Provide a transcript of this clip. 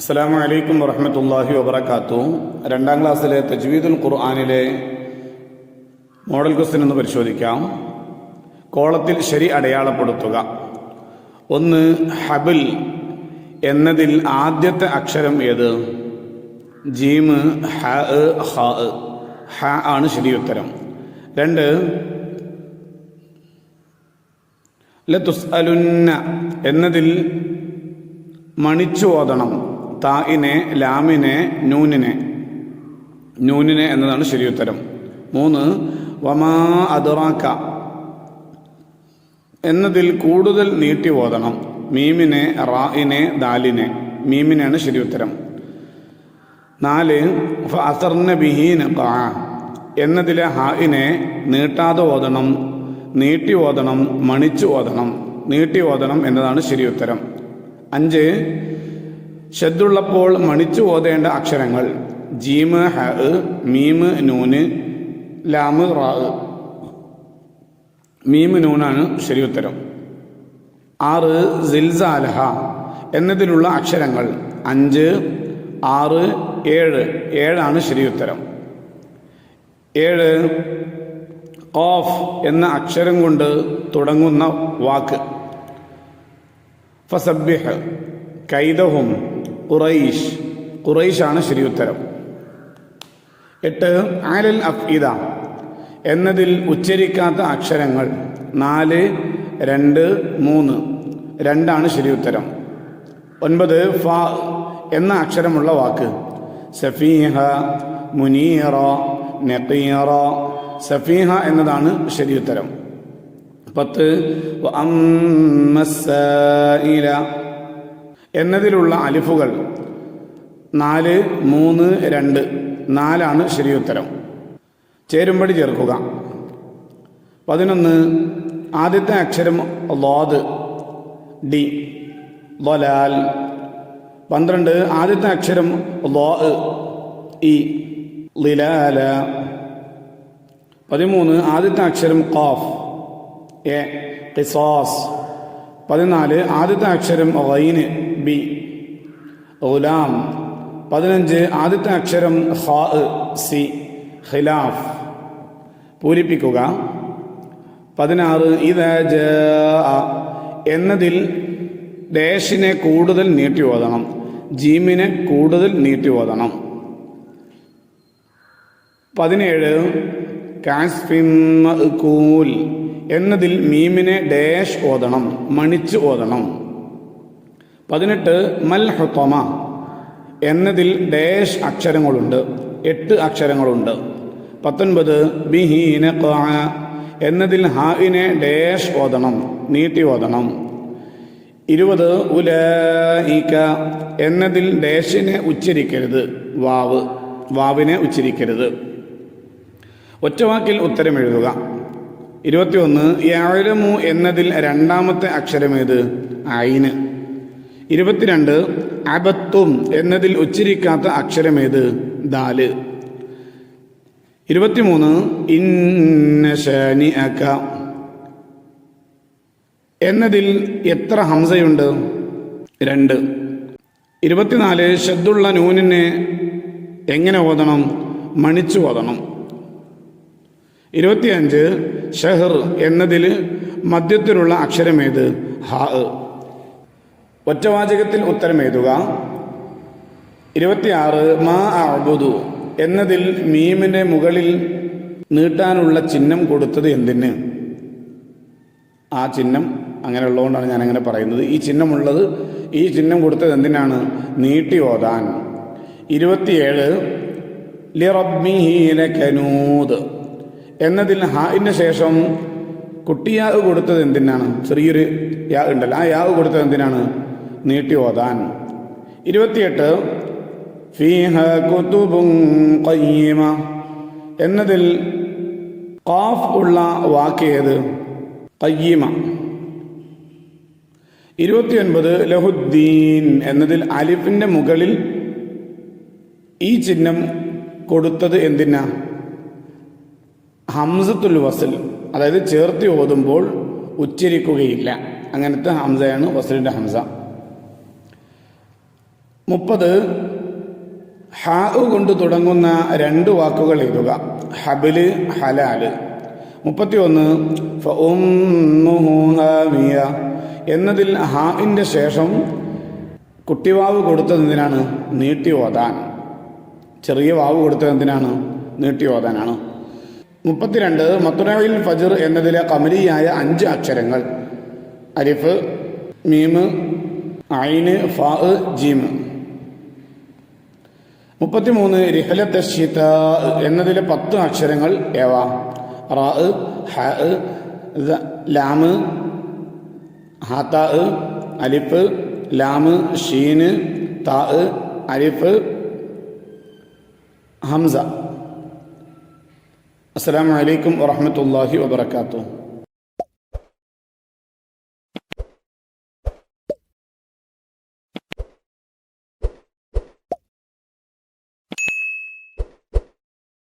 അസ്സാം വലൈക്കും വറഹമത്തല്ലാഹി വബർക്കാത്തു രണ്ടാം ക്ലാസ്സിലെ തജ്വീദുൽ ഖുർആാനിലെ മോഡൽ ക്വസ്റ്റ്യൻ ഒന്ന് പരിശോധിക്കാം. കോളത്തിൽ ശരി അടയാളപ്പെടുത്തുക. ഒന്ന് ഹബിൽ എന്നതിൽ ആദ്യത്തെ അക്ഷരം ഏത്? ജീമ് ഹ ഹ ഹ ആണ് ശരിയുത്തരം. രണ്ട് രണ്ട് ലതുസ്അലുന്ന എന്നതിൽ മണിച്ചു ഓതണം. തായിനെ ലാമിനെ നൂനിനെ. നൂനിനെ എന്നതാണ് ശരിയുത്തരം. മൂന്ന് വമാ അതുറാക്ക എന്നതിൽ കൂടുതൽ നീട്ടി ഓതണം. മീമിനെ റായിനെ ദാലിനെ. മീമിനാണ് ശരിയുത്തരം. നാല് അസർന ബിഹീൻ ഖാ എന്നതിലെ ഹായിനെ നീട്ടാതെ ഓതണം. നീട്ടി ഓതണം മണിച്ചു ഓതണം. നീട്ടി ഓതണം എന്നതാണ് ശരിയുത്തരം. അഞ്ച് ഷദ്ദുള്ളപ്പോൾ മണിച്ചു ഓതേണ്ട അക്ഷരങ്ങൾ. ജീമ് ഹ മീമ് നൂന് ലാമ് റാ. മീമ് നൂനാണ് ശരി ഉത്തരം ആറ് സിൽസാലഹ എന്നതിലുള്ള അക്ഷരങ്ങൾ. അഞ്ച് ആറ് ഏഴ്. ഏഴാണ് ശരി ഉത്തരം ഏഴ് ഓഫ് എന്ന അക്ഷരം കൊണ്ട് തുടങ്ങുന്ന വാക്ക്. ഫസബ്ബിഹ്. കൈദഹും ഖുറൈഷ് ഖുറൈഷാണ് ഉത്തരം എട്ട് ആലൽ അഫ്ഇദ. എന്നതിൽ ഉച്ചരിക്കാത്ത അക്ഷരങ്ങൾ. നാല് രണ്ട് മൂന്ന്. രണ്ടാണ് ഉത്തരം ഒൻപത് ഫ എന്ന അക്ഷരമുള്ള വാക്ക്. സഫീഹ മുനീറ നഖീറ. സഫീഹ എന്നതാണ് ശരി ശരിയുത്തരം. പത്ത് വഅമ്മസ്സായില എന്നതിലുള്ള അലിഫുകൾ നാല് മൂന്ന് രണ്ട്. നാലാണ് ശരിയുത്തരം. ചേരുമ്പടി ചേർക്കുക. പതിനൊന്ന് ആദ്യത്തെ അക്ഷരം ലോദ് ഡി ലൊലാൽ. പന്ത്രണ്ട് ആദ്യത്തെ അക്ഷരം ലോ ഇ ലിലാല. പതിമൂന്ന് ആദ്യത്തെ അക്ഷരം ഖാഫ് എ ഖിസാസ്. പതിനാല് ആദ്യത്തെ അക്ഷരം റൈന് ബി. ഗുലാം. പതിനഞ്ച് ആദ്യത്തെ അക്ഷരം ഹാ സി ഖിലാഫ്. പൂരിപ്പിക്കുക. പതിനാറ് ഇത് എന്നതിൽ ഡാഷിനെ കൂടുതൽ നീട്ടി ഓതണം. ജീമിനെ കൂടുതൽ നീട്ടി ഓതണം. പതിനേഴ് കാസ്ഫിമൂൽ എന്നതിൽ മീമിനെ ഡാഷ് ഓതണം മണിച്ച് ഓതണം. പതിനെട്ട് മൽ ഹുത്തമ എന്നതിൽ ഡേഷ് അക്ഷരങ്ങളുണ്ട് എട്ട് അക്ഷരങ്ങളുണ്ട്. പത്തൊൻപത് ബിഹീന എന്നതിൽ ഹായിനെ ഡേഷ് ഓതണം നീട്ടി ഓതണം. ഇരുപത് ഉല ഈക്ക എന്നതിൽ ഡേഷിനെ ഉച്ചരിക്കരുത് വാവ് വാവിനെ ഉച്ചരിക്കരുത്. ഒറ്റവാക്കിൽ ഉത്തരം എഴുതുക. ഇരുപത്തിയൊന്ന് യാഴമു എന്നതിൽ രണ്ടാമത്തെ അക്ഷരമേത്? ഐന്. ഇരുപത്തിരണ്ട് അബത്തും എന്നതിൽ ഉച്ചരിക്കാത്ത അക്ഷരമേത്? ദാൽ ഇരുപത്തിമൂന്ന് ഇന്നശാനി എന്നതിൽ എത്ര ഹംസയുണ്ട്? രണ്ട്. ഇരുപത്തിനാല് ഷദ്ദുള്ള നൂനിനെ എങ്ങനെ ഓതണം? മണിച്ചു ഓതണം. ഇരുപത്തിയഞ്ച് ഷഹർ എന്നതിൽ മധ്യത്തിലുള്ള അക്ഷരമേത്? ഹ ഒറ്റവാചകത്തിൽ ഉത്തരം എഴുതുക. ഇരുപത്തിയാറ് മാ അബുദു എന്നതിൽ മീമിന്റെ മുകളിൽ നീട്ടാനുള്ള ചിഹ്നം കൊടുത്തത് എന്തിന്? ആ ചിഹ്നം അങ്ങനെ ഉള്ളതുകൊണ്ടാണ് ഞാൻ അങ്ങനെ പറയുന്നത്. ഈ ചിഹ്നമുള്ളത് ഈ ചിഹ്നം കൊടുത്തത് എന്തിനാണ്? നീട്ടി ഓതാൻ. ഇരുപത്തിയേഴ് ലിറബ്മിഹീന എന്നതിൽ ഹായിന് ശേഷം കുട്ടിയാവ് കൊടുത്തത് എന്തിനാണ്? ചെറിയൊരു യാ ഉണ്ടല്ലോ. ആ യാവ് കൊടുത്തത് എന്തിനാണ്? നീട്ടി ഓതാൻ. ഇരുപത്തിയെട്ട് ഫീഹ കുതുബും ഖയ്യിമ. എന്നതിൽ കാഫ് ഉള്ള വാക്ക് ഏത്? ഖയ്യിമ. ഇരുപത്തിയൊൻപത് ലഹുദ്ദീൻ. എന്നതിൽ അലിഫിന്റെ മുകളിൽ ഈ ചിഹ്നം കൊടുത്തത് എന്തിനാ? ഹംസത്തുൽ വസൽ. അതായത് ചേർത്തി ഓതുമ്പോൾ ഉച്ചരിക്കുകയില്ല. അങ്ങനത്തെ ഹംസയാണ് വസലിന്റെ ഹംസ. മുപ്പത്. ഹാ കൊണ്ട് തുടങ്ങുന്ന രണ്ട് വാക്കുകൾ എഴുതുക. ഹബിൽ ഹലാൽ. മുപ്പത്തി ഒന്ന് എന്നതിൽ ഹാഇന്റെ ശേഷം കുട്ടിവാവ് കൊടുത്തത് എന്തിനാണ്? നീട്ടി ഓതാൻ. ചെറിയ വാവ് കൊടുത്തത് എന്തിനാണ്? നീട്ടി ഓതാനാണ്. മുപ്പത്തിരണ്ട്. മത്തുറയിൽ ഫജിർ എന്നതിലെ കമലിയായ അഞ്ച് അക്ഷരങ്ങൾ. അരിഫ് മീമ് ഐന് ഫാ ജീം. മുപ്പത്തിമൂന്ന് റിഹലത്ത് ഷിത എന്നതിലെ പത്ത് അക്ഷരങ്ങൾ ഏവ? റാ ലാമ് ഹാത്ത അലിഫ് ലാമ് ഷീന് താ അലിഫ് ഹംസ. അസ്സാം അലൈക്കും വറഹ്മത്തുള്ളാഹി വബറകാതുഹു.